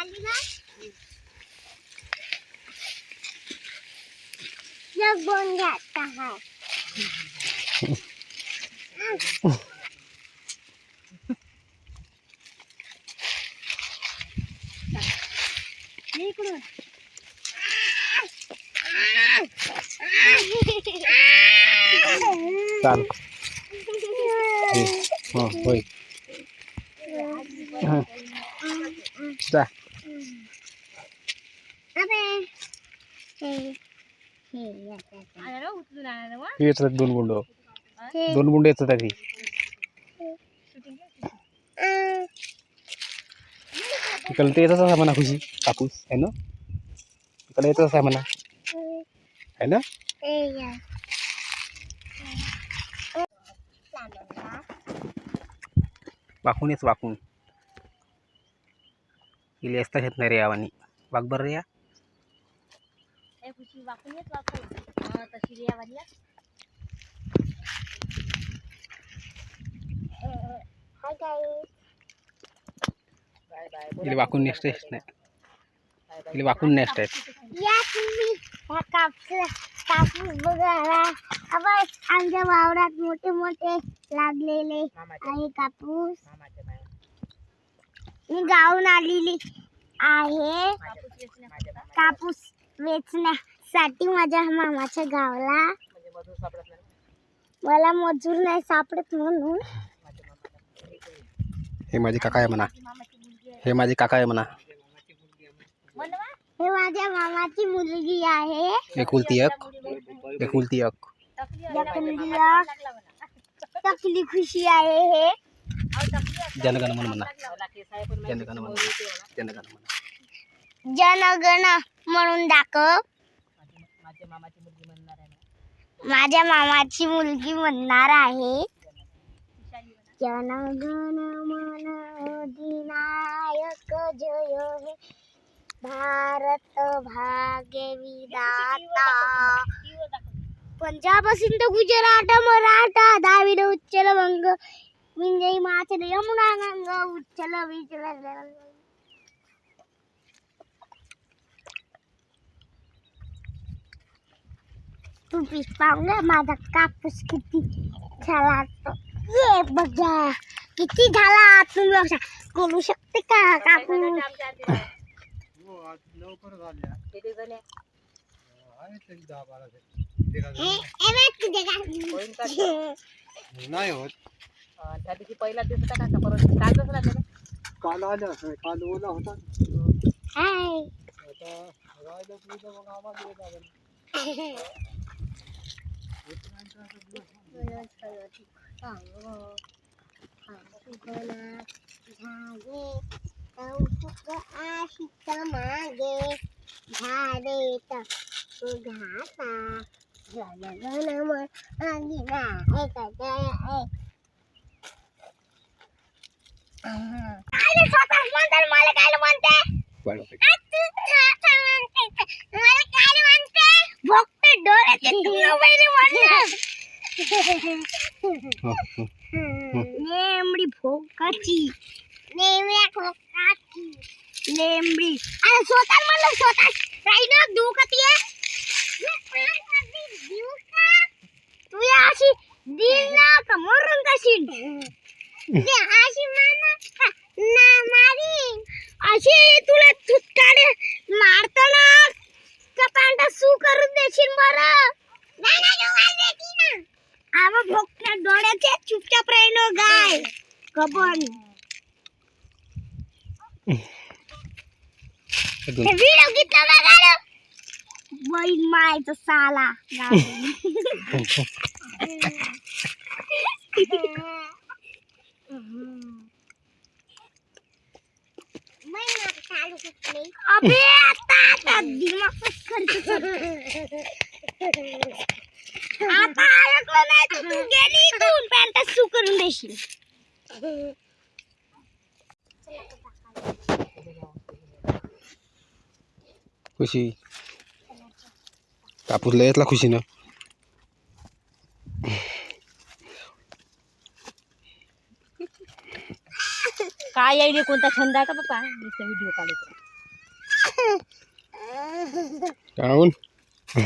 आली ना जग बोन घ्यायचा हा इकडून चाल हो होय हं. जा हे येतात दोन गुंड दोन गुंड येतात आधी. अं, इकडे ते येतच आहे म्हणा खुशी. कापूस आहे ना? इकडे येतच आहे म्हणा. आहे ना. वाकून येच वाकून. इले असता घेत नाही रे यावानी वाघ बरं रे या. guys. इले वाकून नेक्स्ट येत नाही. इले वाकून नेक्स्ट आहेत हा आमच्या वावरात मोठे मोठे लागलेले आहे कापूस. मी गावून आलेली आहे. कापूस वेचण्यासाठी माझ्या मामाच्या गावाला. मला मजूर नाही सापडत म्हणून. हे माझे काका आहे म्हणा. हे माझे काका आहे म्हणा. हे माझ्या मामाची मुलगी आहे. एकुलती एक. एकुलती एक. टकली खुशी आहे हे. जनगण मन म्हणा. जनगण मन जनगण म्हणा. जनगण म्हणून दाखव. माझ्या मामाची मुलगी म्हणणार आहे. जनगण मन अधिनायक जय हे भारत भाग्य विधाता पंजाब सिंध गुजरात मराठा द्राविड उच्चल वंग विंजय माचल यमुना गंगा उच्चल विचल तुम्ही पाहुणे माझा कापूस किती झाला तो ये बघा किती झाला तुम्ही बघा करू शकते का कापूस हे तुझे. नाही होत. त्या दिवशी पहिला दिवस होता का परत कालच लागलं काल आलं काल ओला होता. हाय. मागे ở ở Ukraine dhage tàu phúc có ai khi ta mà ghê thà đi ta cứ gã ta giờ là nó nó mà ăn gì mà ai ta chơi ai ai đi sao ta muốn ta mà lại cái là muốn ta Bueno, Malakali mante! Bokta dole! Tingnan mo yung mante! લેમડી ફોકાચી. લેમડા ફોકાચી. લેમડી અરે સોતાર મને સોતાર રાઈનો દુખતી હે મે પ્રાણ મારી દુખા તું આશી દિલના કમર રંગાશી દે આશી માના ના મારી. આશી તુલા છુટકાડે મારતા ના. કપાંડા શું કરું દેશી મારા? ના ના જો આ आवा भोगत्या डोळ्याचे चुपचाप राहिलो गाय. कबन अजून. व्हिडिओ बैल मायचा साला. अबे आता आता दिमागच खर्च कर. आता ऐकलं नाही तर तू गेली इथून पॅन्ट सू करून देशील. खुशी. कापूस लय येतला खुशी ना काय यायले कोणता छंद आहे का बाप्पा? नुसतं व्हिडिओ काढायचा काहून